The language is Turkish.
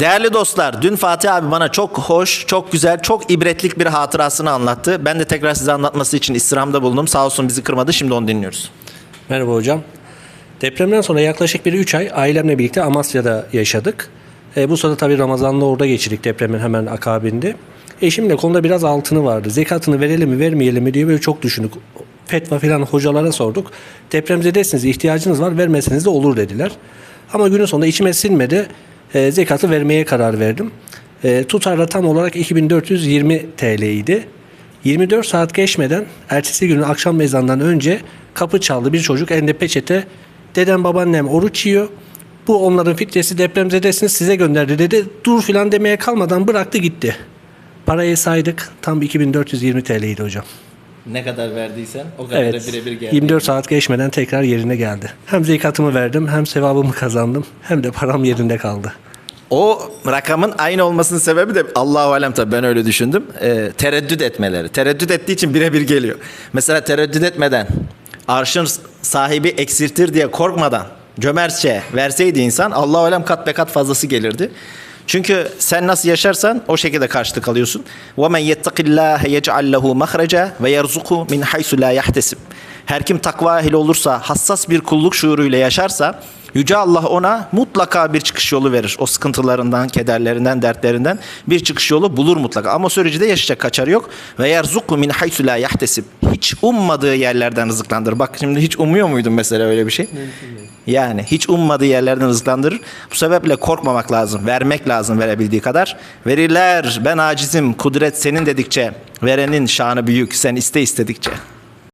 Değerli dostlar, dün Fatih abi bana çok hoş, çok güzel, çok ibretlik bir hatırasını anlattı. Ben de tekrar size anlatması için istirhamda bulundum. Sağ olsun bizi kırmadı. Şimdi onu dinliyoruz. Merhaba hocam. Depremden sonra yaklaşık bir 3 ay ailemle birlikte Amasya'da yaşadık. E, bu sırada tabii Ramazan'da orada geçirdik depremin hemen akabinde. Eşimle konuda biraz altını vardı. Zekatını verelim mi vermeyelim mi diye böyle çok düşündük. Fetva filan hocalara sorduk. Depremzedesiniz ihtiyacınız var vermeseniz de olur dediler. Ama günün sonunda içime sinmedi. E, zekatı vermeye karar verdim. E, tutar da tam olarak 2420 TL idi. 24 saat geçmeden ertesi günün akşam ezanından önce kapı çaldı bir çocuk elinde peçete. Dedem babaannem oruç yiyor. Bu onların fitresi depremzedesiniz size gönderdi dedi. Dur filan demeye kalmadan bıraktı gitti. Parayı saydık tam 2420 TL'ydi hocam. Ne kadar verdiysen o Evet 24 saat geçmeden tekrar yerine geldi. Hem zekatımı verdim hem sevabımı kazandım hem de param yerinde kaldı. O rakamın aynı olmasının sebebi de Allahu alem tabii ben öyle düşündüm. Ee, tereddüt etmeleri. Tereddüt ettiği için birebir geliyor. Mesela tereddüt etmeden arşın sahibi eksiltir diye korkmadan cömertçe verseydi insan Allahu alem kat be kat fazlası gelirdi. Çünkü sen nasıl yaşarsan o şekilde karşılık alıyorsun. وَمَنْ يَتَّقِ اللّٰهَ يَجْعَلْ لَهُ مَخْرَجًا وَيَرْزُقُ مِنْ حَيْسُ لَا يَحْتَسِبْ her kim takva ehli olursa, hassas bir kulluk şuuruyla yaşarsa Yüce Allah ona mutlaka bir çıkış yolu verir. O sıkıntılarından, kederlerinden, dertlerinden bir çıkış yolu bulur mutlaka. Ama süreci de yaşayacak kaçarı yok. Ve yerzuku min haythu la yahtesib. Hiç ummadığı yerlerden rızıklandırır. Bak şimdi hiç umuyor muydun mesela öyle bir şey? Yani hiç ummadığı yerlerden rızıklandırır. Bu sebeple korkmamak lazım. Vermek lazım verebildiği kadar. Verirler ben acizim kudret senin dedikçe verenin şanı büyük sen iste istedikçe.